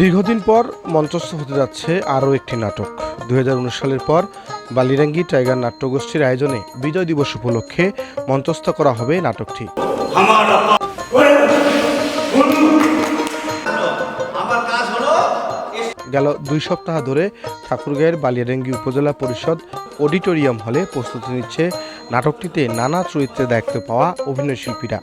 দীর্ঘদিন পর মঞ্চস্থ হতে যাচ্ছে আরও একটি নাটক। দু হাজার উনিশ সালের পর বালিরাঙ্গি টাইগার নাট্যগোষ্ঠীর আয়োজনে বিজয় দিবস উপলক্ষে মঞ্চস্থ করা হবে নাটকটি। গেল দুই সপ্তাহ ধরে ঠাকুরগাঁয়ের বালিয়ারেঙ্গি উপজেলা পরিষদ অডিটোরিয়াম হলে প্রস্তুতি নিচ্ছে নাটকটিতে নানা চরিত্রে দায়িত্ব পাওয়া অভিনয়শিল্পীরা।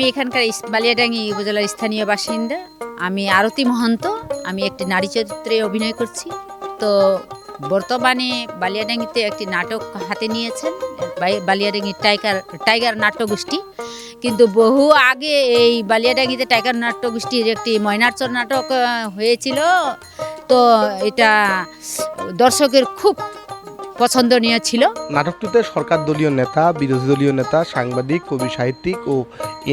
আমি এখানকার বালিয়াডাঙ্গি উপজেলার স্থানীয় বাসিন্দা। আমি আরতি মহন্ত, আমি একটি নারী চরিত্রে অভিনয় করছি। তো বর্তমানে বালিয়াডাঙ্গিতে একটি নাটক হাতে নিয়েছেন, বাই- বালিয়াডাঙ্গি টাইগার টাইগার নাট্যগোষ্ঠী কিন্তু বহু আগে এই বালিয়াডাঙ্গিতে টাইগার নাট্যগোষ্ঠীর একটি ময়নার্চর নাটক হয়েছিল। তো এটা দর্শকের খুব পছন্দনীয় ছিল। নাটকটিতে সরকার দলীয় নেতা, বিরোধী দলীয় নেতা, সাংবাদিক, কবি, সাহিত্যিক ও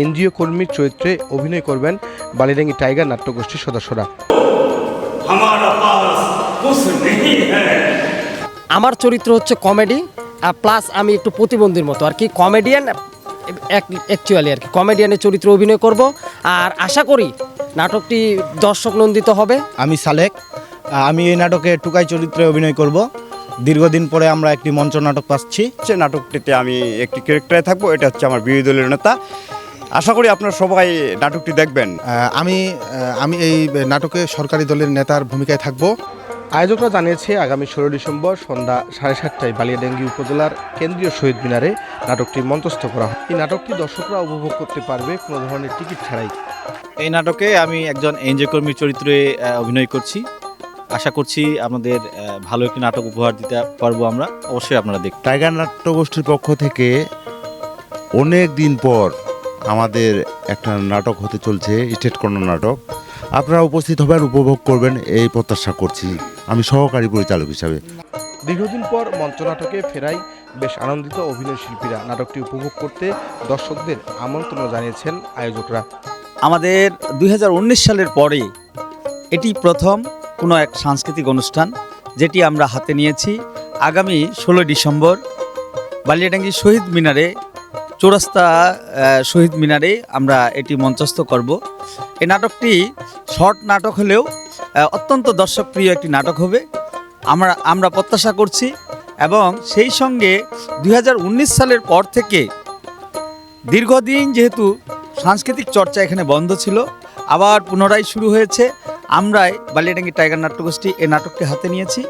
এনজিও কর্মীর চরিত্রে অভিনয় করবেন বালিরাঙ্গি টাইগার নাট্যগোষ্ঠীর সদস্যরা। আমার চরিত্র হচ্ছে কমেডি প্লাস আমি একটু প্রতিবন্ধীর মতো আর কি কমেডিয়ান অ্যাকচুয়ালি আর কি কমেডিয়ানের চরিত্রে অভিনয় করব আর আশা করি নাটকটি দর্শক নন্দিত হবে। আমি সালেক আমি এই নাটকে টুকাই চরিত্রে অভিনয় করব। দীর্ঘদিন পরে আমরা একটি মঞ্চ নাটক পাচ্ছি। সে নাটকটিতে আমি একটি ক্যারেক্টারে থাকব এটা হচ্ছে আমার বিরোধী দলের নেতা। আশা করি আপনারা সবাই নাটকটি দেখবেন। আমি আমি এই নাটকে সরকারি দলের নেতার ভূমিকায় থাকব। আয়োজকরা জানিয়েছে আগামী ষোলো ডিসেম্বর সন্ধ্যা সাড়ে সাতটায় বালিয়াডাঙ্গি উপজেলার কেন্দ্রীয় শহীদ মিনারে নাটকটি মঞ্চস্থ করা হয়। এই নাটকটি দর্শকরা উপভোগ করতে পারবে কোনো ধরনের টিকিট ছাড়াই। এই নাটকে আমি একজন এনজিও কর্মীর চরিত্রে অভিনয় করছি। আশা করছি আমাদের ভালো একটি নাটক উপহার দিতে পারব আমরা। অবশ্যই আপনারা দেখবেন। টাইগার নাট্যগোষ্ঠীর পক্ষ থেকে অনেক দিন পর আমাদের একটা নাটক হতে চলছে স্টেট কর্ণ নাটক। আপনারা উপস্থিত হবেন উপভোগ করবেন এই প্রত্যাশা করছি। আমি সহকারী পরিচালক হিসাবে। দীর্ঘদিন পর মঞ্চনাটকে ফেরাই বেশ আনন্দিত অভিনয় শিল্পীরা নাটকটি উপভোগ করতে দর্শকদের আমন্ত্রণ জানিয়েছেন আয়োজকরা। আমাদের দু হাজার উনিশ সালের পরে এটি প্রথম কোনো এক সাংস্কৃতিক অনুষ্ঠান যেটি আমরা হাতে নিয়েছি। আগামী ষোলো ডিসেম্বর বালিয়াডাঙ্গি শহীদ মিনারে চৌরাস্তা শহীদ মিনারে আমরা এটি মঞ্চস্থ করব। এই নাটকটি শর্ট নাটক হলেও অত্যন্ত দর্শকপ্রিয় একটি নাটক হবে। আমরা আমরা প্রত্যাশা করছি এবং সেই সঙ্গে দু হাজার উনিশ সালের পর থেকে দীর্ঘদিন যেহেতু সাংস্কৃতিক চর্চা এখানে বন্ধ ছিল, আবার পুনরায় শুরু হয়েছে। আমরাই বালিয়াডাঙ্গি টাইগার নাট্যগোষ্ঠী এই নাটকটি হাতে নিয়েছি।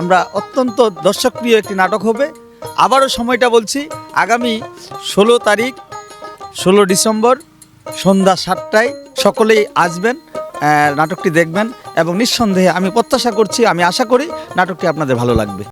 আমরা অত্যন্ত দর্শকপ্রিয় একটি নাটক হবে। আবারও সময়টা বলছি, আগামী ষোলো তারিখ, ষোলো ডিসেম্বর সন্ধ্যা সাতটায় সকলেই আসবেন নাটকটি দেখবেন এবং নিঃসন্দেহে আমি প্রত্যাশা করছি, আমি আশা করি নাটকটি আপনাদের ভালো লাগবে।